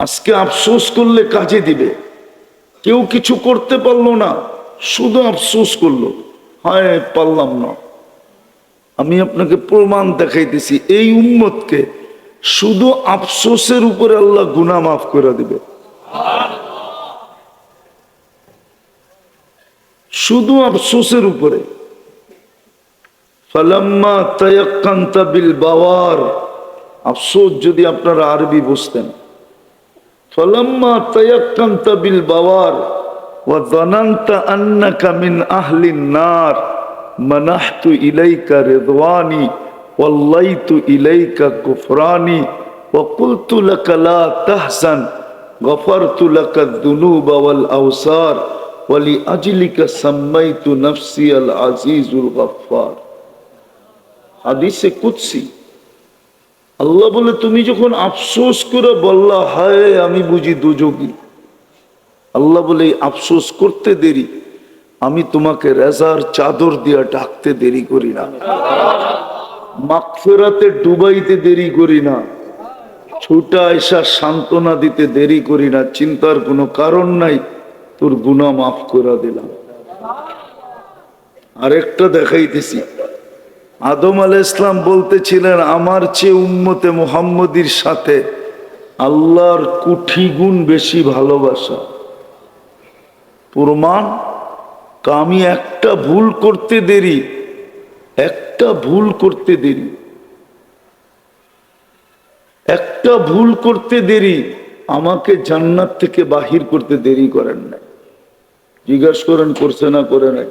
আজকে আফসোস করলে কাজে দিবে। কেউ কিছু করতে পারল না, শুধু আফসোস করল। হায়, পারলাম না। আমি আপনাকে প্রমাণ দেখাইতেছি, এই উম্মতকে শুধু আফসোসের উপরে আল্লাহ গুনা মাফ করে দিবে। শুধু আফসোসের উপরে। ফালাম্মা তায়াক্কান্তা বিল বাওয়ার। আফসোস যদি আপনারা আরবি বুঝতেন। فلما تيقنت بالبوار وظننت أنك من أهل النار منحت إليك رضواني وليت إليك كفراني وقلت لك لا تحزن غفرت لك الذنوب والاوصار ولأجلك سميت نفسي العزيز الغفار. حديث قدسي. আল্লাহ বলে, তুমি যখন আফসোস করে বললা, হায়, আমি বুঝি দুযোগী আল্লাহ বলে আফসোস করতে দেরি। আমি তোমাকে রেজার চাদর দিয়া ডাকতে দেরি করি না। মাকফেরাতে ডুবাইতে দেরি করি না। ছোটা এসা সান্ত্বনা দিতে দেরি করি না। চিন্তার কোনো কারণ নাই। তোর গুণা মাফ করে দিলাম। আরেকটা দেখাইতেছি। আদম আল ইসলাম বলতেছিলেন, আমার চেয়ে উম্মতে মুহাম্মদির সাথে আল্লাহর কুঠি গুণ বেশি ভালোবাসা। প্রমাণ আমি একটা ভুল করতে দেরি, একটা ভুল করতে দেরি। একটা ভুল করতে দেরি, আমাকে জান্নাত থেকে বাহির করতে দেরি করেন নাই। জিজ্ঞাসা করেন, করছে না, করে নাই।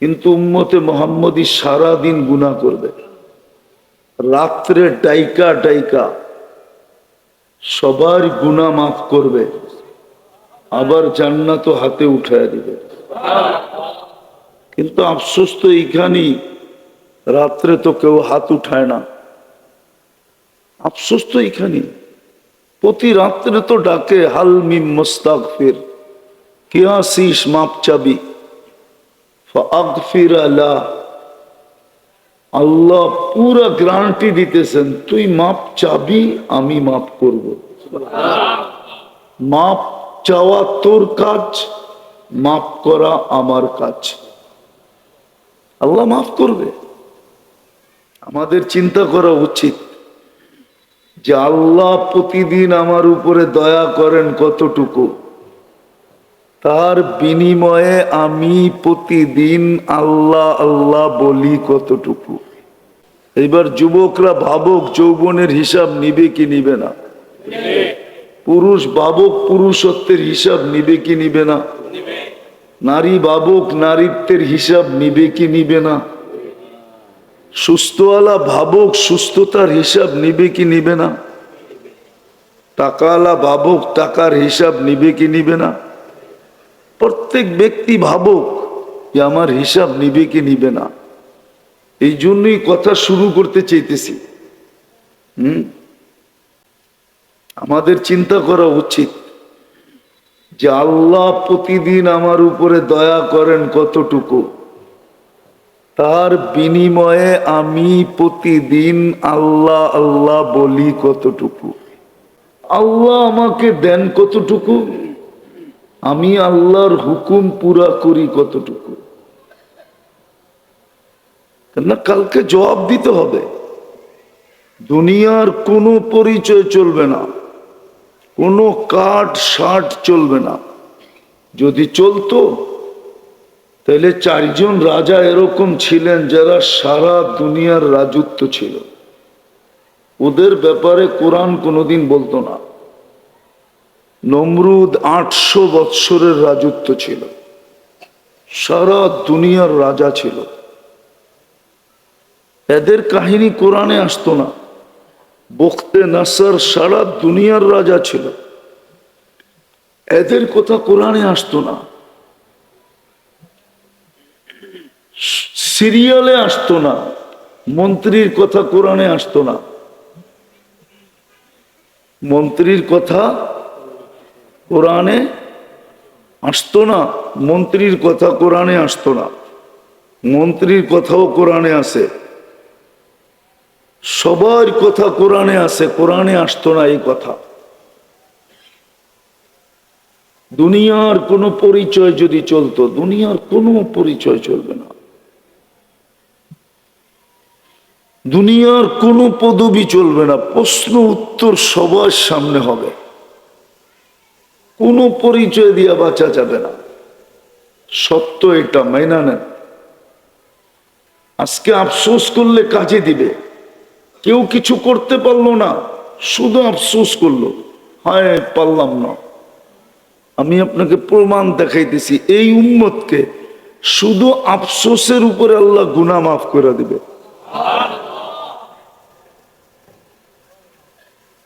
কিন্তু উম্মতে মোহাম্মদী সারা দিন গুণা করবে। রাত্রে ডাইকা ডাইকা সবার গুণা মাফ করবে, আবার জান্নাত হাতে উঠায় দিবে। কিন্তু আফসোস তো এইখানেই, রাত্রে তো কেউ হাত উঠায় না। আফসোস তো এইখানেই। প্রতি রাত্রে তো ডাকে, হাল মিম মোস্তাক ফির কে আসিস মাপ চাবি। ফাগফির আলা। আল্লাহ পুরা গ্যারান্টি দিতেছেন তুই মাপ চাবি আমি মাপ করব। মাপ চাওয়া তোর কাজ মাপ করা আমার কাজ। আল্লাহ মাফ করবে। আমাদের চিন্তা করা উচিত যে আল্লাহ প্রতিদিন আমার উপরে দয়া করেন কতটুকু। তার বিনিময়ে আমি প্রতিদিন আল্লাহ আল্লাহ বলি কতটুকু। এবার যুবকরা ভাবক যৌবনের হিসাব নিবে কি নিবে না। পুরুষ ভাবক পুরুষত্বের হিসাব নিবে কি নিবে না। নারী ভাবক নারীত্বের হিসাব নিবে কি নিবে না। সুস্থওয়ালা ভাবক সুস্থতার হিসাব নিবে কি নিবে না। টাকাওয়ালা ভাবক টাকার হিসাব নিবে কি নিবে না। প্রত্যেক ব্যক্তি ভাবুক যে আমার হিসাব নিবে কি নিবে না। এই জন্যই কথা শুরু করতে চাইতেছি। হুম? আমাদের চিন্তা করা উচিত যে আল্লাহ প্রতিদিন আমার উপরে দয়া করেন কতটুকু। তার বিনিময়ে আমি প্রতিদিন আল্লাহ আল্লাহ বলি কতটুকু। আল্লাহ আমাকে দেন কতটুকু? আমি আল্লাহর হুকুম পুরা করি কতটুকু? না কালকে জবাব দিতে হবে। দুনিয়ার কোনো পরিচয় চলবে না। কোনো কাঠ, শার্ট চলবে না। যদি চলতো, তাহলে চারজন রাজা এরকম ছিলেন যারা সারা দুনিয়ার রাজত্ব ছিল। ওদের ব্যাপারে কোরআন কোনোদিন বলতো না। নমরুদ আটশো বৎসরের রাজত্ব ছিল। সারা দুনিয়ার রাজা ছিল। এদের কাহিনী কোরআনে আসতো না। বখতে নাসার সারা দুনিয়ার রাজা ছিল। এদের কথা কোরআনে আসতো না। সিরিয়ালে আসতো না। মন্ত্রীর কথা কোরআনে আসতো না। মন্ত্রীর কথা কোরআনে আসতো না, মন্ত্রীর কথা কোরআনে আসতো না। মন্ত্রীর কথাও কোরআনে আছে। সবার কথা কোরআনে আছে, কোরআনে আসতো না এই কথা। দুনিয়ার কোনো পরিচয় যদি চলতো, দুনিয়ার কোনো পরিচয় চলবে না। দুনিয়ার কোনো পদবি চলবে না, প্রশ্ন উত্তর সবার সামনে হবে। কোনো পরিচয় দিয়া বাঁচা যাবে না। সত্য এটা, মাইনা নেন আজকে আফসোস করলে কাজে দিবে। কেউ কিছু করতে পারল না, শুধু আফসোস করল। হায়, পারলাম না। আমি আপনাকে প্রমাণ দেখাইতেছি, এই উম্মতকে শুধু আফসোসের উপরে আল্লাহ গুনা মাফ করে দিবে।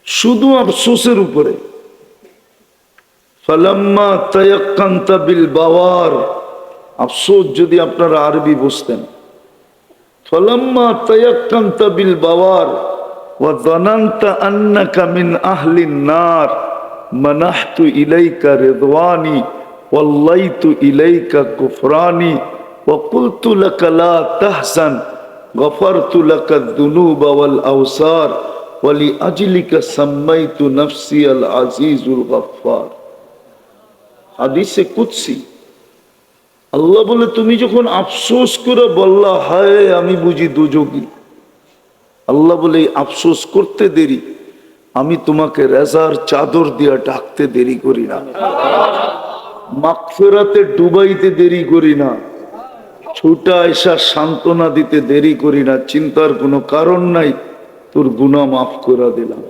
শুধু আফসোসের উপরে। ফালাম্মা তয়াক্কান্তা বিল বাওয়ার। আফসোস যদি আপনারা আরবি বুঝতেন। ফালাম্মা তয়াক্কান্তা বিল বাওয়ার, ওয়া জানান্তা আন্নাকা মিন আহলিন নার। মানাহতু ইলাইকা রিদওয়ানি ওয়াল্লাইতু ইলাইকা কুফরানি, ওয়া কুলতু লাকা লা তাহজান, গফারতু লাকা যুনুবা ওয়াল আওসার, ওয়া লিআজলিকা সাম্মাইতু নাফসি আল আজিজুল গফার হাদিসে কুৎসি আল্লাহ বলে, তুমি যখন আফসোস করে বললা, হায়, আমি বুঝি দুযোগী আল্লাহ বলে আফসোস করতে দেরি। আমি তোমাকে রেজার চাদর দিয়া ডাকতে দেরি করি না। মাকফেরাতে ডুবাইতে দেরি করি না। ছুটা এসা সান্ত্বনা দিতে দেরি করি না। চিন্তার কোনো কারণ নাই। তোর গুণা মাফ করে দিলাম।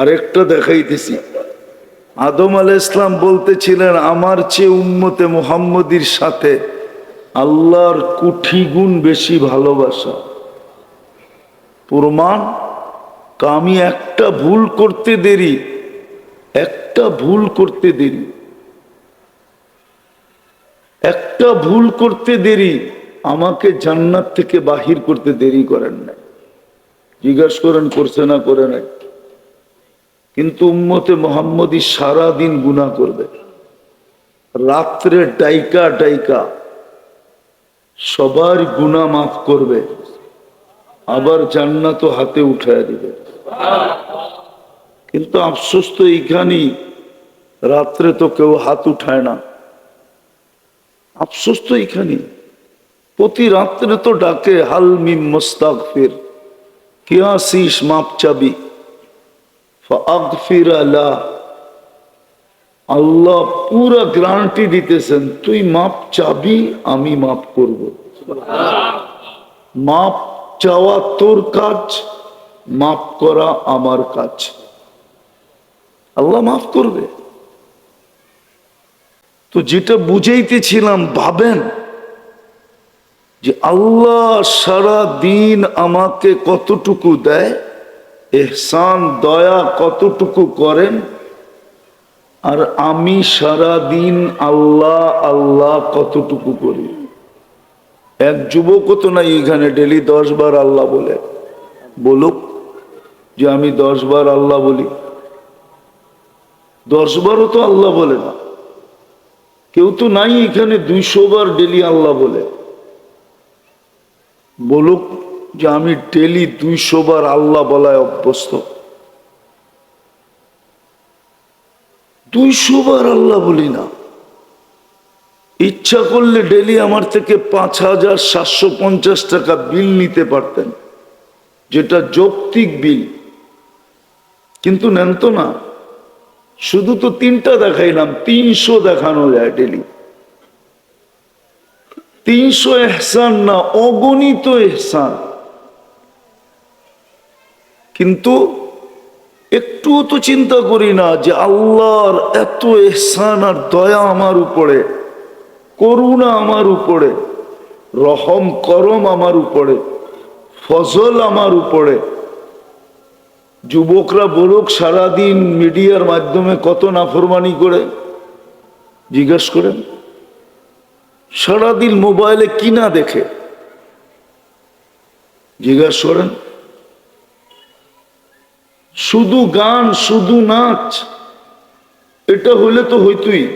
আরেকটা দেখাইতেছি। আদম আল ইসলাম বলতেছিলেন, আমার চেয়ে উম্মতে মুহাম্মদির সাথে আল্লাহর কুঠি গুণ বেশি ভালোবাসা। প্রমাণ আমি একটা ভুল করতে দেরি, একটা ভুল করতে দেরি। একটা ভুল করতে দেরি, আমাকে জান্নাত থেকে বাহির করতে দেরি করেন নাই। জিজ্ঞাসা করেন, করছে না, করে নাই। কিন্তু উম্মতে মোহাম্মদী সারা দিন গুণা করবে। রাত্রে ডাইকা ডাইকা সবার গুণা মাফ করবে, আবার জান্নাত হাতে উঠায় দিবে। কিন্তু আফসোস তো এইখানেই, রাত্রে তো কেউ হাত উঠায় না। আফসোস তো এইখানেই। প্রতি রাত্রে তো ডাকে, হাল মিম মোস্তাক ফির কে আসিস মাপ চাবি। আল্লাহ। পুরা গ্রান্টি দিতেছেন তুই মাপ চাবি আমি মাপ করব। মাপ চাওয়া তোর কাজ মাপ করা আমার কাজ। আল্লাহ মাফ করবে। তো যেটা বুঝাইতেছিলাম ভাবেন যে আল্লাহ সারা দিন আমাকে কতটুকু দেয়? এহসান, দয়া কতটুকু করেন? আর আমি সারা দিন আল্লাহ আল্লাহ কতটুকু করি? এক যুবকও তো নাই এখানে, ডেলি দশ বার আল্লাহ বলে। বলুক যে আমি দশ বার আল্লাহ বলি। দশ বারও তো আল্লাহ বলে না। কেউ তো নাই এখানে, দুইশো বার ডেলি আল্লাহ বলে। বলুক যে আমি ডেলি দুইশো বার আল্লাহ বলায় অভ্যস্ত। দুইশো বার আল্লাহ বলি না। ইচ্ছা করলে ডেলি আমার থেকে পাঁচ হাজার সাতশো পঞ্চাশ টাকা বিল নিতে পারতেন, যেটা যৌক্তিক বিল। কিন্তু নেন তো না, শুধু তো তিনটা দেখাইলাম, তিনশো দেখানো যায় ডেলি। তিনশো এহসান না, অগণিত এহসান। কিন্তু একটুও তো চিন্তা করি না যে আল্লাহর এত এহসান আর দয়া আমার উপরে, করুণা আমার উপরে, রহম, করম আমার উপরে, ফজল আমার উপরে। যুবকরা বলুক, সারাদিন মিডিয়ার মাধ্যমে কত নাফরমানি করে, জিজ্ঞেস করেন, সারাদিন মোবাইলে কি না দেখে? জিজ্ঞাসা করেন শুধু গান, শুধু নাচ, এটা হলে তো হইতই।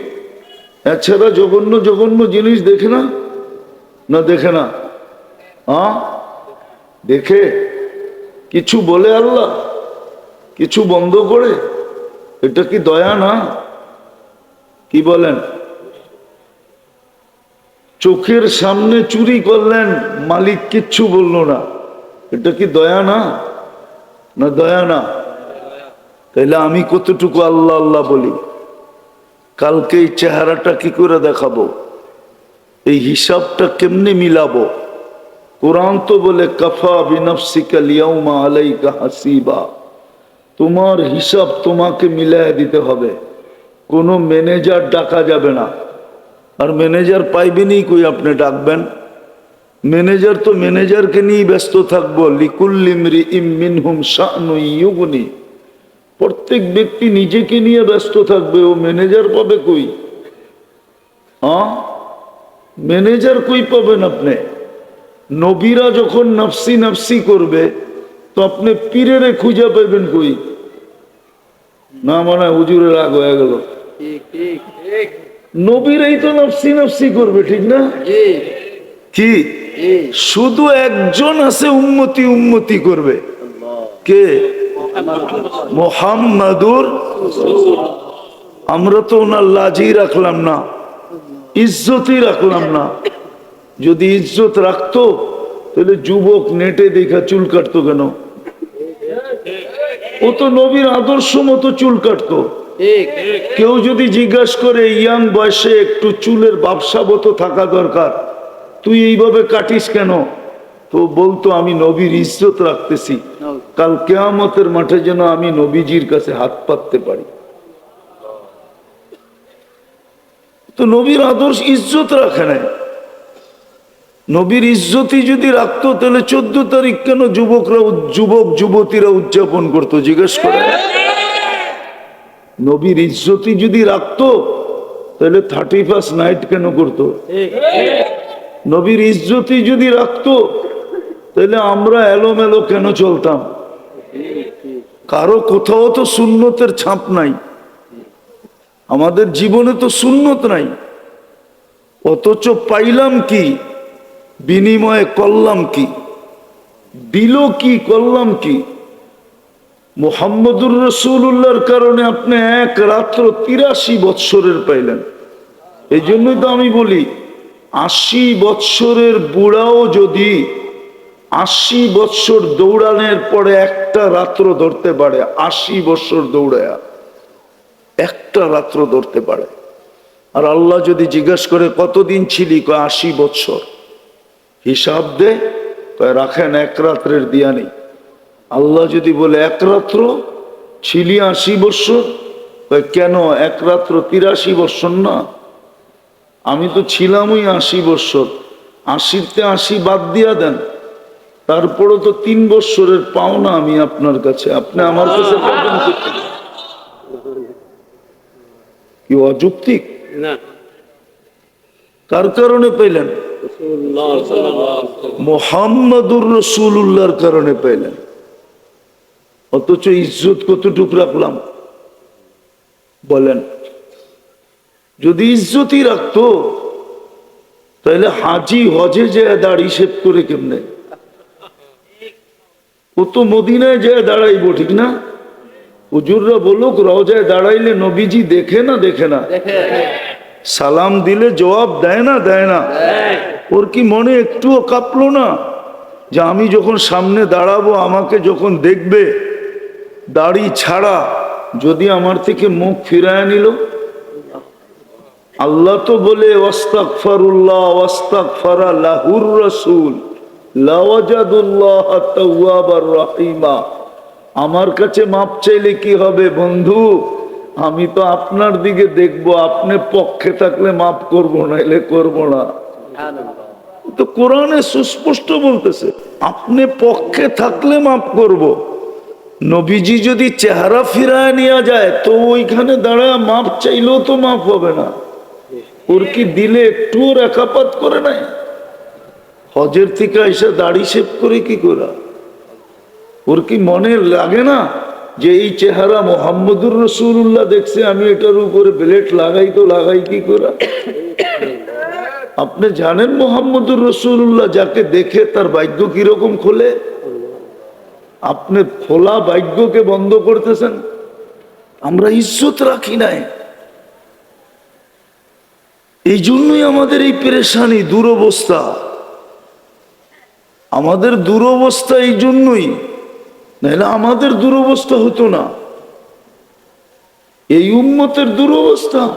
এছাড়া জঘন্য জঘন্য জিনিস দেখে না? না দেখে না। হ্যাঁ দেখে? কিছু বলে আল্লাহ? কিছু বন্ধ করে? এটা কি দয়া না? কি বলেন? চোখের সামনে চুরি করলেন, মালিক কিচ্ছু বলল না। এটা কি দয়া না? না দয়া না। তাইলে আমি কতটুকু আল্লাহ আল্লাহ বলি? কালকে এই চেহারাটা কি করে দেখাবো? এই হিসাবটা কেমনে মিলাবো? কোরআন তো বলে, কফা বিনফসিকা লিয়াউমা আলাইকা হাসিবা। তোমার হিসাব তোমাকে মিলাই দিতে হবে। কোনো ম্যানেজার ডাকা যাবে না। আর ম্যানেজার পাইবেনই কই আপনি ডাকবেন? ম্যানেজার তো ম্যানেজারকে নিয়ে ব্যস্ত থাকব। লিকুল্লিমরি ইমিনহুম শানু ইউগনি। প্রত্যেক ব্যক্তি নিজেকে নিয়ে ব্যস্ত থাকবে ও ম্যানেজার পাবে কই? হ্যাঁ? ম্যানেজার কই পাবেন আপনি? নবীরা যখন নফসি নফসি করবে তো আপনি পীরেরে খুঁজে পাইবেন কই? না মানে হুজুরের রাগ হয়ে গেল। নবীরাই তো নফসি নফসি করবে ঠিক না? কি? শুধু একজন আছে উন্মতি উন্মতি করবে। কে? মোহাম্মদুর আমরা তো ওনার লাজই রাখলাম না, ইজ্জতই রাখলাম না। যদি ইজ্জত রাখতো, তাহলে যুবক নেটে দেখা চুল কাটতো কেন? ও তো নবীর আদর্শ মতো চুল কাটতো। কেউ যদি জিজ্ঞাসা করে, ইয়াং বয়সে একটু চুলের ব্যবসাবত থাকা দরকার, তুই এইভাবে কাটিস কেন? তো বলতো, আমি নবীর ইজ্জত রাখতেছি। কাল কেয়ামতের মাঠে যেন আমি নবীজির কাছে হাত পাততে পারি। তো নবীর আদর্শ ইজ্জত রাখে নাই। নবীর ইজ্জতই যদি রাখতো, তাহলে চোদ্দ তারিখ কেন যুবকরা যুবক যুবতীরা উদযাপন করতো, জিজ্ঞেস করে। নবীর ইজ্জতই যদি রাখতো, তাহলে থার্টি ফার্স্ট নাইট কেন করতো? নবীর ইজ্জতই যদি রাখতো, তাহলে আমরা এলোমেলো কেন চলতাম? কারও কোথাও তো সুন্নতের ছাপ নাই। আমাদের জীবনে তো সুন্নত নাই। অথচ পাইলাম কি? বিনিময়ে করলাম কি? দিল কি, করলাম কি? মোহাম্মদুর রসুল্লাহর কারণে আপনি এক রাত্র তিরাশি বৎসরের পাইলেন। এই জন্যই তো আমি বলি, আশি বৎসরের বুড়াও যদি আশি বৎসর দৌড়ানোর পরে একটা রাত্র ধরতে পারে, আশি বৎসর দৌড়ায়া। একটা রাত্র ধরতে পারে। আর আল্লাহ যদি জিজ্ঞেস করে, কতদিন ছিলি? কয়, আশি বৎসর হিসাব দে, কয়, রাখেন, এক রাত্রের দিয়া নেই। আল্লাহ যদি বলে, এক রাত্র? ছিলি আশি বৎসর কয়, কেন? এক রাত্র তিরাশি বৎসর না। আমি তো ছিলামই আশি বৎসর আশিতে আশি বাদ দিয়া দেন। তারপরও তো তিন বৎসরের পাওনা আমি আপনার কাছে। আপনি আমার কাছে কি? অযৌক্তিক? কার কারণে ওয়াসাল্লাম। মোহাম্মদুর রসুল্লাহর কারণে পেলেন অথচ ইজ্জত কতটুক রাখলাম? বলেন। যদি ইজ্জতই রাখতো তাহলে হাজি হজে যে দাড়ি শেপ করে কেমনে? ও তো মদিনায় যায় দাঁড়াইবো ঠিক না? হুজুররা বলুক রওজায় দাঁড়াইলে নবীজি দেখে না দেখে না? সালাম দিলে জবাব দেয় না দেয় না? ওর কি মনে একটুও কাঁপলো না? যে আমি যখন সামনে দাঁড়াবো আমাকে যখন দেখবে দাড়ি ছাড়া যদি আমার থেকে মুখ ফিরায় নিল? আল্লাহ তো বলে ওয়াস্তাগফারুল্লাহ ফারুল্লাহ ওয়াস্তাক রাসূল। লাহুর রহিমা আমার কাছে মাপ চাইলে কি হবে বন্ধু? আমি তো আপনার দিকে দেখব আপনি পক্ষে থাকলে মাপ করব না এলে করব না। তো কোরআনে সুস্পষ্ট বলতেছে আপনি পক্ষে থাকলে মাফ করব। নবীজি যদি চেহারা ফিরায় নেওয়া যায় তো ওইখানে দাঁড়ায় মাপ চাইলেও তো মাপ হবে না। ওর কি দিলে একটুও রেখাপাত করে নাই? হজের থেকে এসে দাড়ি শেভ করে কি করা? ওর কি মনে লাগে না যে এই চেহারা মোহাম্মদুর রসুল্লাহ দেখছে, আমি এটার উপরে ব্লেড লাগাই তো লাগাই কি করা? আপনি জানেন মোহাম্মদুর রসুল্লাহ যাকে দেখে তার ভাগ্য কীরকম খোলে? আপনি খোলা ভাগ্যকে বন্ধ করতেছেন। আমরা ইজ্জত রাখি নাই। এই জন্যই আমাদের এই পেরেশানি, দুরবস্থা। আমাদের দুরবস্থা এই জন্যই। নাহলে আমাদের দুরবস্থা হতো না। এই উম্মতের দুরবস্থা,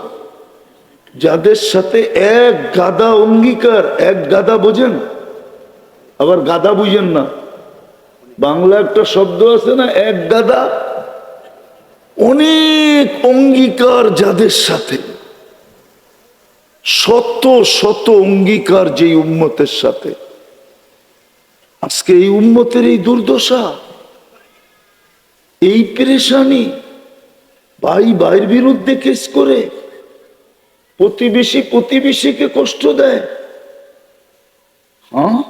যাদের সাথে এক গাদা অঙ্গীকার, এক গাদা বোঝেন, আবার গাদা বুঝেন না। বাংলা একটা শব্দ আছে না, এক গাদা? অনেক অঙ্গীকার যাদের সাথে। শত শত অঙ্গীকার যে উম্মতের সাথে। আজকে এই উম্মতের এই দুর্দশা, এই পেরেশানি, ভাই ভাইয়ের বিরুদ্ধে কেস করে প্রতিবেশী প্রতিবেশীকে কষ্ট দেয়। হ্যাঁ?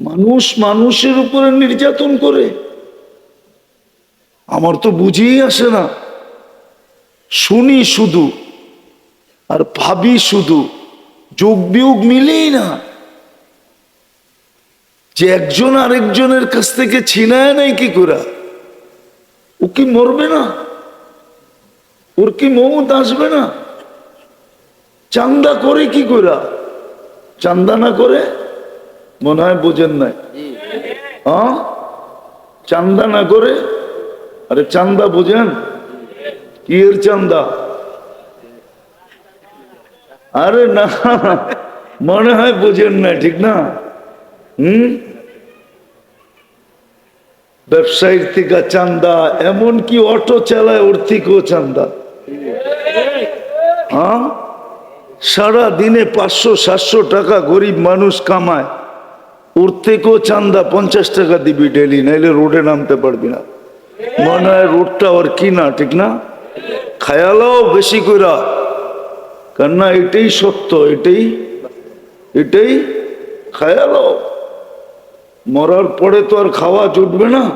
মানুষ মানুষের উপরে নির্যাতন করে। আমার তো বুঝেই আসে না। শুনি শুধু আর ভাবি শুধু। যোগ বিয়োগ মিলেই না। যে একজন আরেকজনের কাছ থেকে ছিনায় নাই কি করা? ও কি মরবে না? ওর কি মৌত আসবে না? চান্দা করে কি করা? চান্দা না করে মনে হয় বোঝেন নাই। হ্যাঁ চান্দা না করে? আরে চান্দা বোঝেন? কি এর চান্দা? আরে না, মনে হয় বোঝেন না ঠিক না? হুম? ব্যবসায়ীর থেকে চান্দা এমন কি অটো চালায় ওর থেকেও চান্দা। হ্যাঁ সারা দিনে পাঁচশো, সাতশো টাকা গরিব মানুষ কামায়। ওর থেকেও চান্দা পঞ্চাশ টাকা দিবি ডেলি, নাইলে রোডে নামতে পারবি না। মনে হয় রোডটা ওর কি না ঠিক না? খায়ালাও বেশি কইরা। কেননা এটাই সত্য, এটাই এটাই খায়ালাও। মরার পরে তো আর খাওয়া জুটবে না।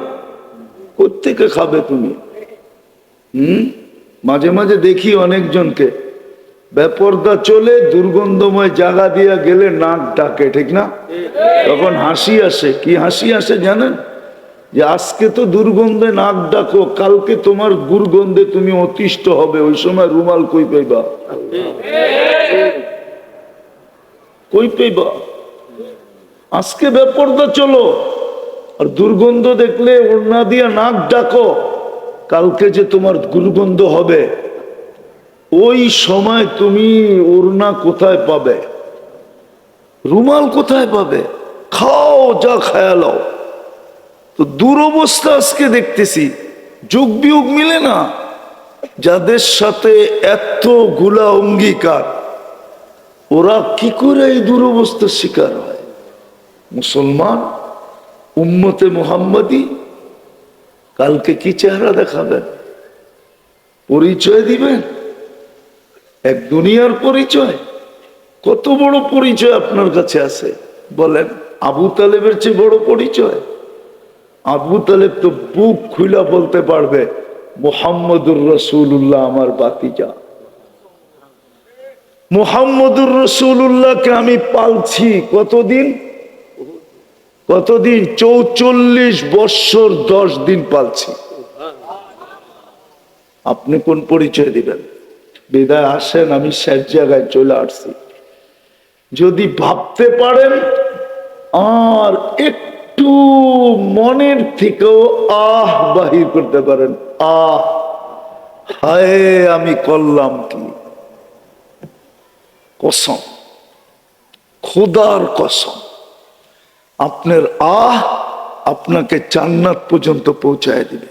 কোথেকে খাবে তুমি? হুম? মাঝে মাঝে দেখি অনেকজনকে। বেপর্দা চলে, দুর্গন্ধময় জায়গা দিয়া গেলে নাক ডাকে, ঠিক না? তখন হাসি আসে। কি হাসি আসে জানেন? যে আজকে তো দুর্গন্ধে নাক ডাকো, কালকে তোমার দুর্গন্ধে তুমি অতিষ্ঠ হবে, ওই সময় রুমাল কই পাইবা? কই পাইবা? আজকে বেপর্দা, চলো। আর দুর্গন্ধ দেখলে ওড়না দিয়ে নাক ডাকো। কালকে যে তোমার দুর্গন্ধ হবে, ওই সময় তুমি ওড়না কোথায় পাবে? রুমাল কোথায় পাবে? খাও, যা খায়ালাও তো দুরবস্থা আজকে দেখতেছি। যোগ বিয়োগ মিলে না। যাদের সাথে এতগুলা অঙ্গীকার, ওরা কি করে এই দুরবস্থার শিকার হয়? মুসলমান উম্মতে মোহাম্মদী কালকে কি চেহারা দেখাবেন? পরিচয় দিবেন? এক দুনিয়ার পরিচয়? কত বড় পরিচয় আপনার কাছে আছে? বলেন, আবু তালেবের চেয়ে বড় পরিচয়? আবু তালেব তো বুক খুলা বলতে পারবে, মোহাম্মদুর রসুল্লাহ আমার বাতিজা। মোহাম্মদুর রসুল্লাহকে আমি পালছি কতদিন? কতদিন? চৌচল্লিশ বৎসর দশ দিন পালছি। আপনি কোন পরিচয় দিবেন? বিদায় আসেন, আমি শেষ জায়গায় চলে আসছি। যদি ভাবতে পারেন, আর একটু মনের থেকেও আহ বাহির করতে পারেন। আহ, হায়, আমি করলাম কি? কসম। খোদার কসম। আপনার আহ আপনাকে জান্নাত পর্যন্ত পৌঁছায় দিবে।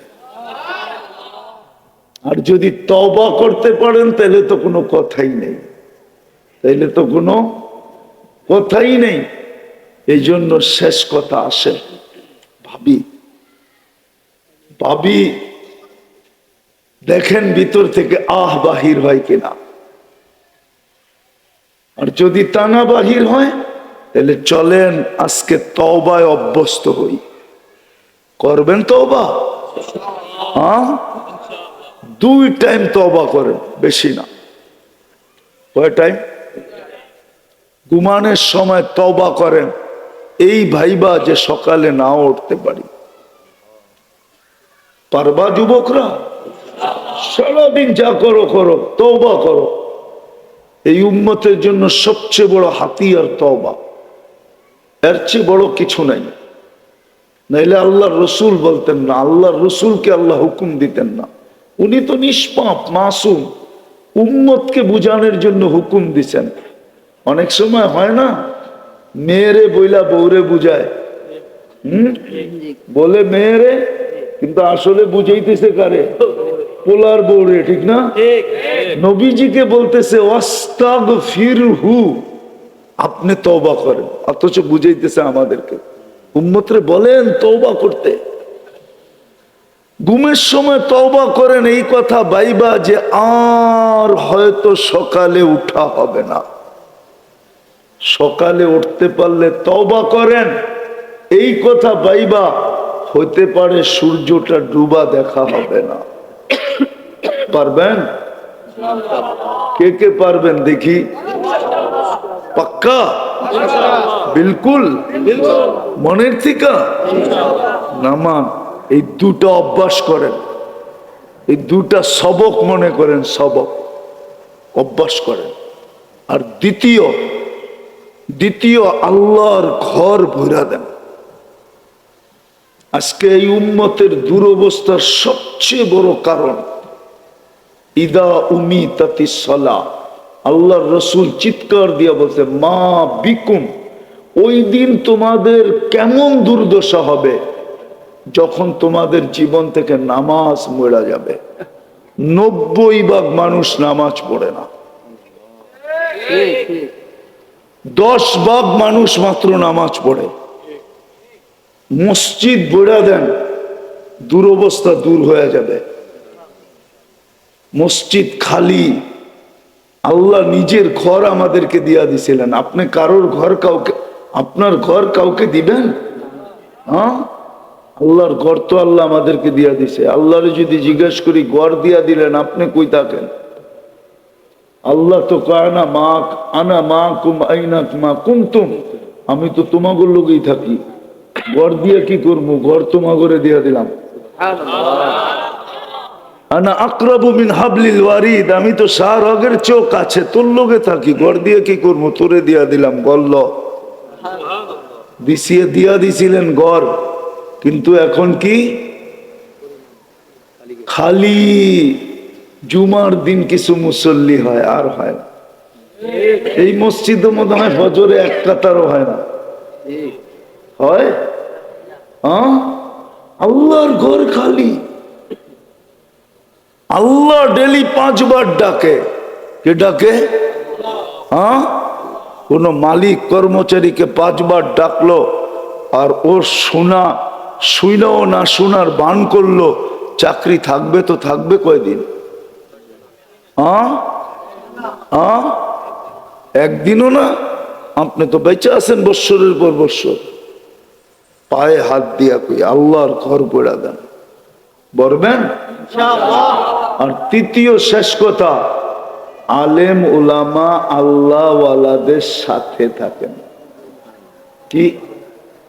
আর যদি তবা করতে পারেন, তাহলে তো কোনো কথাই নেই। তাইলে তো কোনো কথাই নেই। এই জন্য শেষ কথা আসে। ভাবি ভাবি, দেখেন ভিতর থেকে আহ বাহির হয় কিনা। আর যদি তা না বাহির হয় তাহলে চলেন, আজকে তবায় অভ্যস্ত হই। করবেন তবা হ্যাঁ? দুই টাইম তবা করেন, বেশি না। কয় টাইম ঘুমানের সময় তবা করেন। এই ভাইবা যে সকালে না উঠতে পারি। পারবা যুবকরা? সারাদিন যা করো করো তবা করো। এই উম্মতের জন্য সবচেয়ে বড় হাতিয়ার তওবা। এর চেয়ে বড় কিছু নাই। নাইলে আল্লাহর রসুল বলতেন না আল্লাহর রসুলকে আল্লাহ হুকুম দিতেন না। উনি তো নিষ্পাপ মাসুম উম্মতকে বুঝানোর জন্য হুকুম দিছেন। অনেক সময় হয় না মেয়েরে বইলা বউরে বুঝায়। হুম? বলে মেয়েরে কিন্তু আসলে বুঝাইতেছে কারে? পোলার বউরে ঠিক না? নবীজিকে বলতেছে ওয়াস্তাগ ফিরহু আপনি তওবা করেন, অথচ বুঝাইতেছে আমাদেরকে। উম্মতরে বলেন তওবা করতে। ঘুমের সময় তওবা করেন, এই কথা বাইবা যে আর হয়তো সকালে উঠা হবে না। সকালে উঠতে পারলে তওবা করেন, এই কথা বাইবা হতে পারে সূর্যটা ডুবা দেখা হবে না। পারবেন? কে কে পারবেন দেখি। পাক্কা বিলকুল মনের থিকা নামান এই দুটা অভ্যাস করেন। এই দুটা সবক মনে করেন, সবক। অভ্যাস করেন। আর দ্বিতীয় দ্বিতীয় আল্লাহর ঘর ভরা দেন। আজকে এই উম্মতের দুরবস্থার সবচেয়ে বড় কারণ, ইদা উমি তাতি সলা আল্লাহর রসুল চিৎকার দিয়া বলছে, মা বিকুম, ওই দিন তোমাদের কেমন দুর্দশা হবে? যখন তোমাদের জীবন থেকে নামাজ মরা যাবে। নব্বই ভাগ মানুষ নামাজ পড়ে না। দশ ভাগ মানুষ মাত্র নামাজ পড়ে। মসজিদ বেড়া দেন, দুরবস্থা দূর হয়ে যাবে। মসজিদ খালি আল্লাহ নিজের ঘর আমাদেরকে দিয়া দিছিলেন। আপনি কারোর ঘর কাউকে আপনার ঘর কাউকে দিবেন? হ্যাঁ? আল্লাহর ঘর তো আল্লাহ আমাদেরকে দিয়া দিছে। আল্লাহরে যদি জিজ্ঞেস করি, ঘর দিয়া দিলেন, আপনি কই থাকেন? আল্লাহ তো কয় না মা আনা মা কুম আইনা মা কুমতুম আমি তো তোমাগর লোকেই থাকি। ঘর দিয়ে কি করব ঘর তোমাগরে দিয়া দিলাম। আনা আকরাবু মিন হাবলিল ওয়ারিদ, আমি তো আগের চোখ আছে, তোর লোকে থাকি, ঘর দিয়ে কি করব? তোরে দিয়া দিলাম গল্ল দিছিয়ে দিয়া দিছিলেন ঘর, কিন্তু এখন কি? খালি। জুমার দিন কিছু মুসল্লি হয়, আর হয় না। এই মসজিদে মনে হয় হজরে এক কাতারও হয় না। হ্যাঁ? আল্লাহর ঘর খালি। আল্লাহ ডেলি পাঁচবার ডাকে। কে ডাকে? হ্যাঁ? কোন মালিক কর্মচারীকে পাঁচবার ডাকলো আর ও শোনা শুইনাও না শোনার বান করল, চাকরি থাকবে তো থাকবে কয়দিন? হ্যাঁ? হ্যাঁ? একদিনও না? আপনি তো বেঁচে আছেন বৎসরের পর বৎসর। পায়ে হাত দিয়া কই, আল্লাহর ঘর পড়া দেন। বলবেন? আর তৃতীয় শেষ কথা আলেম ওলামা আল্লাহওয়ালাদের সাথে থাকেন। কি?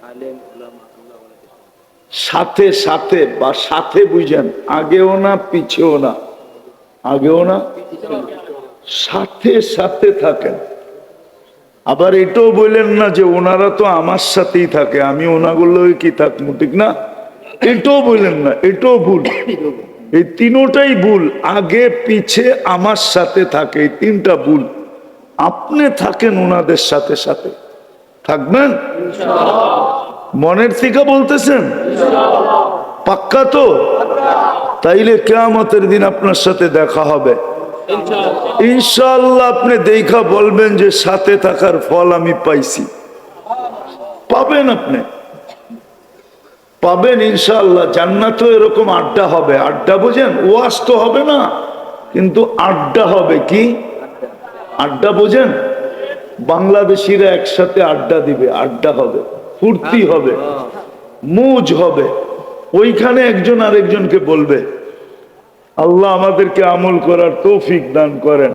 আল্লাহ সাথে। সাথে বা সাথে বুঝেন আগেও না পিছেও না। আগেও না? সাথে সাথে থাকেন। আবার এটাও বললেন না যে ওনারা তো আমার সাথেই থাকে আমি ওনাগুলো কি থাকব ঠিক না? এটাও বললেন না এটাও ভুল। এই তিনোটাই ভুল। আগে, পিছে, আমার সাথে থাকে। এই তিনটা ভুল। আপনি থাকেন ওনাদের সাথে সাথে। থাকবেন? মনের থেকে বলতেছেন? পাক্কা তো? তাইলে কেয়ামতের দিন আপনার সাথে দেখা হবে। ইনশাল্লাহ আপনি দেখা বলবেন যে সাথে থাকার ফল আমি পাইছি। পাবেন আপনি। পাবেন ইনশাল্লাহ জান্নাতেও এরকম আড্ডা হবে। আড্ডা বোঝেন? ওয়াজ তো হবে না, কিন্তু আড্ডা হবে কি? আড্ডা বোঝেন? বাংলাদেশিরা একসাথে আড্ডা দিবে, আড্ডা হবে, ফুর্তি হবে, মুজ হবে। ওইখানে একজন আরেকজনকে বলবে, আল্লাহ আমাদেরকে আমল করার তৌফিক দান করেন।